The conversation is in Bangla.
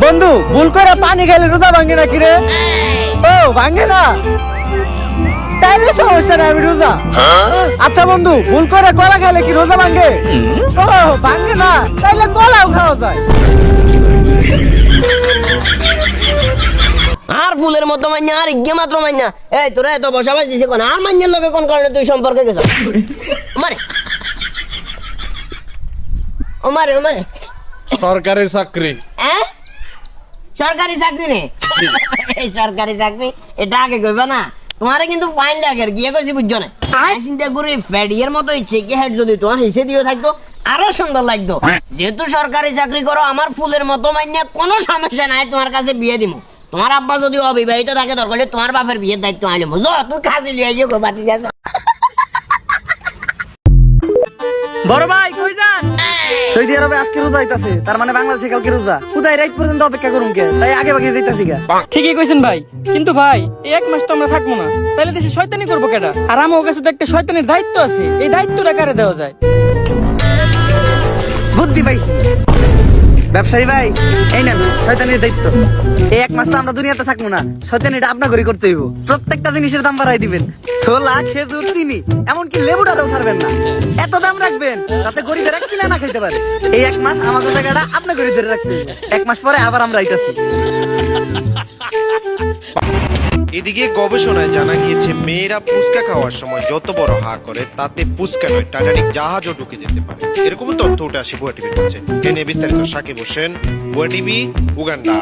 বন্ধু ভুল করে পানি খেলে রোজা ভাঙে নাকি রে? ও ভাঙে না? তাইলে সমস্যা নাই আমি রোজা। আচ্ছা বন্ধু ভুল করে কলা খেলে কি রোজা ভাঙে? ও ভাঙে না তাইলে কলাও খাওয়া যায়। আর ফুলের মতো মাইনা আর ইজ্ঞে মাত্র মাইনা। এই তোরা এত বসবাস দিছে কোন? আর মাইনের লগে কোন কারণে তুই সম্পর্কে গেছ? মারে ও মারে ও মারে সরকারি চাকরি। সরকারি চাকরি নে। এই সরকারি চাকরি এটা আগে কইবা না। তোমারে কিন্তু ফাইন লাগে গিয়ে কইছি বুঝছ না? আমি চিন্তা করি ফেডিয়ের মতো ইচ্ছে কি হেড যদি তোমার হিসে দিও থাকতো আরও সুন্দর লাগতো। যেহেতু সরকারি চাকরি করো আমার ফুলের মতো মাইনে কোনো সমস্যা নাই তোমার কাছে বিয়ে দিমু। তোমার আব্বা যদি অবিবাহিত থাকে দরকার হলে তোমার বাপের বিয়ের দায়িত্ব আইলে। বুঝো তুই কাজে লিয়ে গিয়ে বাঁচি যাস বড় ভাই সৌদি আরবে আজকে রোজা হইতাছে তার মানে বাংলাদেশে কালকে রোজা। কোথায় রাইট পর্যন্ত অপেক্ষা করুন কে? তাই আগে ভাগে যাইতাছি গা। ঠিকই কইছেন ভাই, কিন্তু ভাই, এই এক মাস তো আমরা থাকব না। তাহলে দেশে শয়তানি করব কেটা আর আমার কাছে তো একটা শয়তানের দায়িত্ব আছে, এই দায়িত্বটা কারে দেওয়া যায়? ব্যবসায়ী ভাই, এই নেন, শয়তানির দায়িত্ব। এই এক মাস তো আমরা দুনিয়াতে থাকব না, শয়তানিটা আপনার ঘরে করতে হইব। প্রত্যেকটা জিনিসের দাম বাড়াই দিবেন। ছোলা, খেজুর, চিনি, এমনকি লেবুটাও ছাড়বেন না। এত দাম রাখবেন, যাতে গরিবেরা কিনা না খাইতে পারে। এই এক মাস আমাদের জায়গাটা আপনা ঘরে ধরে রাখতে এক মাস পরে আবার আমরা আইতাছি। এদিকে গবেষণায় জানা গিয়েছে, মেয়েরা পুচকা খাওয়ার সময় যত বড় হা করে, তাতে পুচকা নয়, টাইটানিক জাহাজও ঢুকে যেতে পারে। এরকম তথ্য উঠে আসে বুয়া টিভির কাছে। এ নিয়ে বিস্তারিত সাকিব হোসেন, বুয়া টিভি, উগান্ডা।